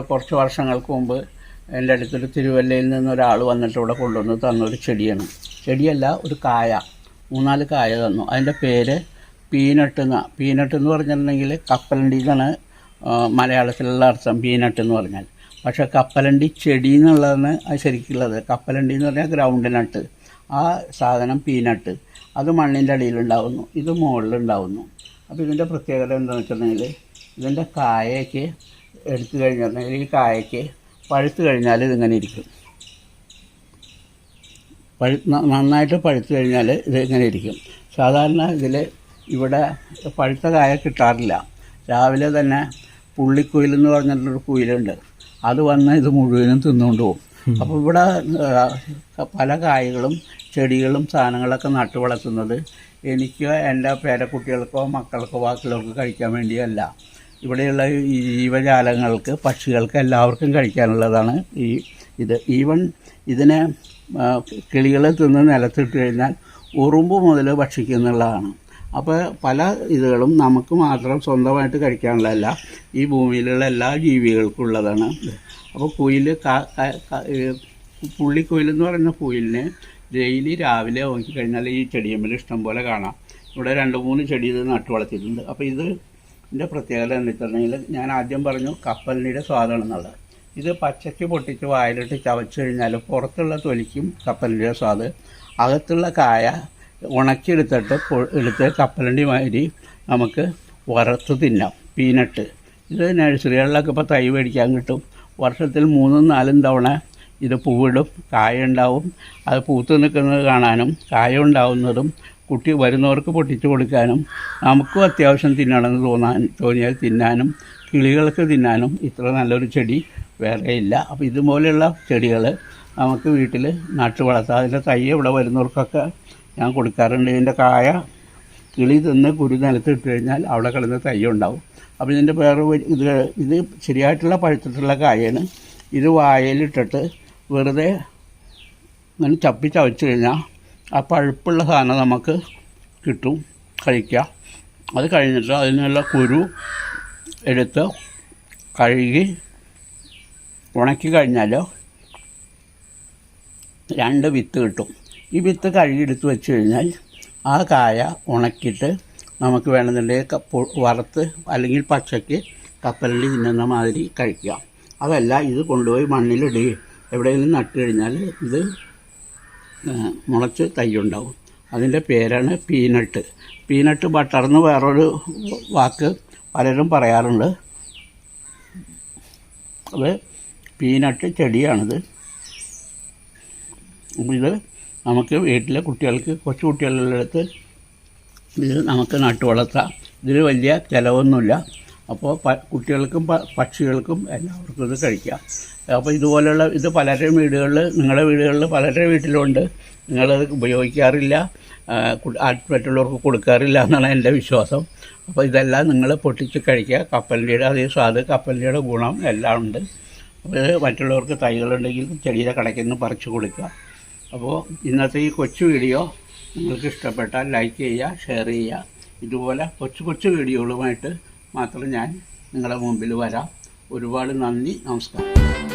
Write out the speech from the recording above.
കുറച്ച് വർഷങ്ങൾക്ക് മുമ്പ് എന്റെ അടുത്തൊരു തിരുവല്ലയിൽ നിന്ന് ഒരാൾ വന്നിട്ട് ഇവിടെ കൊണ്ടുവന്ന് തന്നൊരു ചെടിയാണ്. ചെടിയല്ല ഒരു കായ. മൂന്നാൽ കായ തന്നു. അതിന്റെ പേര് പീനട്ട് എന്ന. പീനട്ട് എന്ന് പറഞ്ഞിട്ടുണ്ടെങ്കിൽ കപ്പലണ്ടി എന്നാണ് മലയാളത്തിലുള്ള അർത്ഥം പീനട്ട് എന്ന് പറഞ്ഞാൽ. പക്ഷേ കപ്പലണ്ടി ചെടി എന്നുള്ളതാണ് അത് ശരിക്കുള്ളത്. കപ്പലണ്ടി എന്ന് പറഞ്ഞാൽ ഗ്രൗണ്ട് നട്ട്. ആ സാധനം പീനട്ട്. അത് മണ്ണിന്റെ അടിയിലുണ്ടാവുന്നു. ഇത് മുകളിലുണ്ടാവുന്നു. അപ്പോൾ ഇതിന്റെ പ്രത്യേകത എന്താണെന്ന് വെച്ചിട്ടുണ്ടെങ്കിൽ ഇതിന്റെ കായയ്ക്ക് എടുത്തു കഴിഞ്ഞിട്ടുണ്ടെങ്കിൽ ഈ കായയ്ക്ക് പഴുത്തു കഴിഞ്ഞാൽ ഇതിങ്ങനെ ഇരിക്കും. പഴു നന്നായിട്ട് പഴുത്തു കഴിഞ്ഞാൽ ഇത് ഇങ്ങനെ ഇരിക്കും. സാധാരണ ഇതിൽ ഇവിടെ പഴുത്ത കായ കിട്ടാറില്ല. രാവിലെ തന്നെ പുള്ളിക്കുയിൽ എന്ന് പറഞ്ഞിട്ടുള്ളൊരു കുയിലുണ്ട്. അത് വന്ന് ഇത് മുഴുവനും തിന്നുകൊണ്ട് പോകും. അപ്പോൾ ഇവിടെ പല കായകളും ചെടികളും സാധനങ്ങളൊക്കെ നട്ടു വളർത്തുന്നത് എനിക്കോ എന്റെ പേരക്കുട്ടികൾക്കോ മക്കൾക്കോ ബാക്കിയുള്ളവർക്കോ കഴിക്കാൻ വേണ്ടിയല്ല. ഇവിടെയുള്ള ഈ ജീവജാലങ്ങൾക്ക് പക്ഷികൾക്ക് എല്ലാവർക്കും കഴിക്കാനുള്ളതാണ് ഈ ഇത്. ഈവൻ ഇതിനെ കിളികളെ തിന്ന് നിലത്തിട്ട് കഴിഞ്ഞാൽ ഉറുമ്പ് മുതൽ ഭക്ഷിക്കുന്നുള്ളതാണ്. അപ്പോൾ പല ഇതുകളും നമുക്ക് മാത്രം സ്വന്തമായിട്ട് കഴിക്കാനുള്ളതല്ല ഈ ഭൂമിയിലുള്ള എല്ലാ ജീവികൾക്കും ഉള്ളതാണ്. അപ്പോൾ കുയിൽ പുള്ളിക്കുയിലെന്ന് പറയുന്ന കുയിലിനെ ഡെയിലി രാവിലെ നോക്കിക്കഴിഞ്ഞാൽ ഈ ചെടിയമ്മൽ ഇഷ്ടം പോലെ കാണാം. ഇവിടെ രണ്ട് മൂന്ന് ചെടി ഇത് നട്ടു വളർത്തിയിട്ടുണ്ട് അപ്പോൾ ഇത് ഇതിന്റെ പ്രത്യേകത എന്ന് വെച്ചിട്ടുണ്ടെങ്കിൽ ഞാൻ ആദ്യം പറഞ്ഞു കപ്പലിന്റെ സ്വാദാണെന്നുള്ളത്. ഇത് പച്ചയ്ക്ക് പൊട്ടിച്ച് വായിലിട്ട് ചവച്ച് കഴിഞ്ഞാൽ പുറത്തുള്ള തൊലിക്കും കപ്പലിന്റെ സ്വാദ്. അകത്തുള്ള കായ ഉണക്കിയെടുത്തിട്ട് എടുത്ത് കപ്പലണ്ടി മാതിരി നമുക്ക് വറുത്ത് തിന്നാം പീനട്ട്. ഇത് നഴ്സറികളിലൊക്കെ ഇപ്പോൾ തൈ മേടിക്കാൻ കിട്ടും. വർഷത്തിൽ മൂന്നും നാലും തവണ ഇത് പൂവിടും കായ ഉണ്ടാവും. അത് പൂത്ത് നിൽക്കുന്നത് കാണാനും കായ ഉണ്ടാവുന്നതും കുട്ടി വരുന്നവർക്ക് പൊട്ടിച്ചു കൊടുക്കാനും നമുക്കും അത്യാവശ്യം തിന്നണമെന്ന് തോന്നാൻ തോന്നിയാൽ തിന്നാനും കിളികൾക്ക് തിന്നാനും ഇത്ര നല്ലൊരു ചെടി വേറെ ഇല്ല. അപ്പോൾ ഇതുപോലെയുള്ള ചെടികൾ നമുക്ക് വീട്ടിൽ നട്ടു വളർത്താം. അതിന്റെ തൈ ഇവിടെ വരുന്നവർക്കൊക്കെ ഞാൻ കൊടുക്കാറുണ്ട്. ഇതിന്റെ കായ കിളി തിന്ന് കുരു നിലത്ത് ഇട്ട് കഴിഞ്ഞാൽ അവിടെ കിടന്ന് തൈ ഉണ്ടാവും. അപ്പോൾ ഇതിന്റെ വേറെ ഇത് ഇത് ശരിയായിട്ടുള്ള പഴുത്തിട്ടുള്ള കായാണ്. ഇത് വായയിലിട്ടിട്ട് വെറുതെ ഇങ്ങനെ ചപ്പി ചവച്ച് കഴിഞ്ഞാൽ ആ പഴുപ്പുള്ള സാധനം നമുക്ക് കിട്ടും കഴിക്കാം. അത് കഴിഞ്ഞിട്ട് അതിനുള്ള കുരു എടുത്ത് കഴുകി ഉണക്കി കഴിഞ്ഞാൽ രണ്ട് വിത്ത് കിട്ടും. ഈ വിത്ത് കഴുകിയെടുത്ത് വെച്ച് കഴിഞ്ഞാൽ ആ കായ ഉണക്കിയിട്ട് നമുക്ക് വേണമെന്നുണ്ടെങ്കിൽ വറുത്ത് അല്ലെങ്കിൽ പച്ചയ്ക്ക് കപ്പലിൽ തിന്നുന്ന മാതിരി കഴിക്കാം. അതല്ല ഇത് കൊണ്ടുപോയി മണ്ണിലിടുകയും എവിടെയെങ്കിലും നട്ട് കഴിഞ്ഞാൽ ഇത് മുളച്ച് തൈയുണ്ടാവും. അതിന്റെ പേരാണ് പീനട്ട്. പീനട്ട് ബട്ടർ എന്ന് വേറൊരു വാക്ക് പലരും പറയാറുണ്ട്. അത് പീനട്ട് ചെടിയാണിത്. ഇത് നമുക്ക് വീട്ടിലെ കുട്ടികൾക്ക് കൊച്ചു കുട്ടികളുടെ അടുത്ത് ഇത് നമുക്ക് നട്ടു വളർത്താം ഇതിൽ വലിയ ചിലവൊന്നുമില്ല. അപ്പോൾ കുട്ടികൾക്കും പക്ഷികൾക്കും എല്ലാവർക്കും ഇത് കഴിക്കാം. അപ്പോൾ ഇതുപോലെയുള്ള ഇത് പലരുടെയും വീടുകളിൽ നിങ്ങളുടെ വീടുകളിൽ പലരുടെ വീട്ടിലുണ്ട്. നിങ്ങളത് ഉപയോഗിക്കാറില്ല. മറ്റുള്ളവർക്ക് കൊടുക്കാറില്ല എന്നാണ് എന്റെ വിശ്വാസം. അപ്പോൾ ഇതെല്ലാം നിങ്ങൾ പൊട്ടിച്ച് കഴിക്കുക. കപ്പലിന്റെ അതേ സ്വാദ് കപ്പലിന്റെ ഗുണം എല്ലാം ഉണ്ട്. അപ്പോൾ മറ്റുള്ളവർക്ക് തൈകളുണ്ടെങ്കിൽ ചെടിയുടെ കടയ്ക്ക് നിന്ന് പറിച്ചു കൊടുക്കുക. അപ്പോൾ ഇന്നത്തെ ഈ കൊച്ചു വീഡിയോ നിങ്ങൾക്ക് ഇഷ്ടപ്പെട്ടാൽ ലൈക്ക് ചെയ്യുക ഷെയർ ചെയ്യുക. ഇതുപോലെ കൊച്ചു കൊച്ചു വീഡിയോകളുമായിട്ട് മാത്രം ഞാൻ നിങ്ങളുടെ മുമ്പിൽ വരാം. ഒരുപാട് നന്ദി നമസ്കാരം.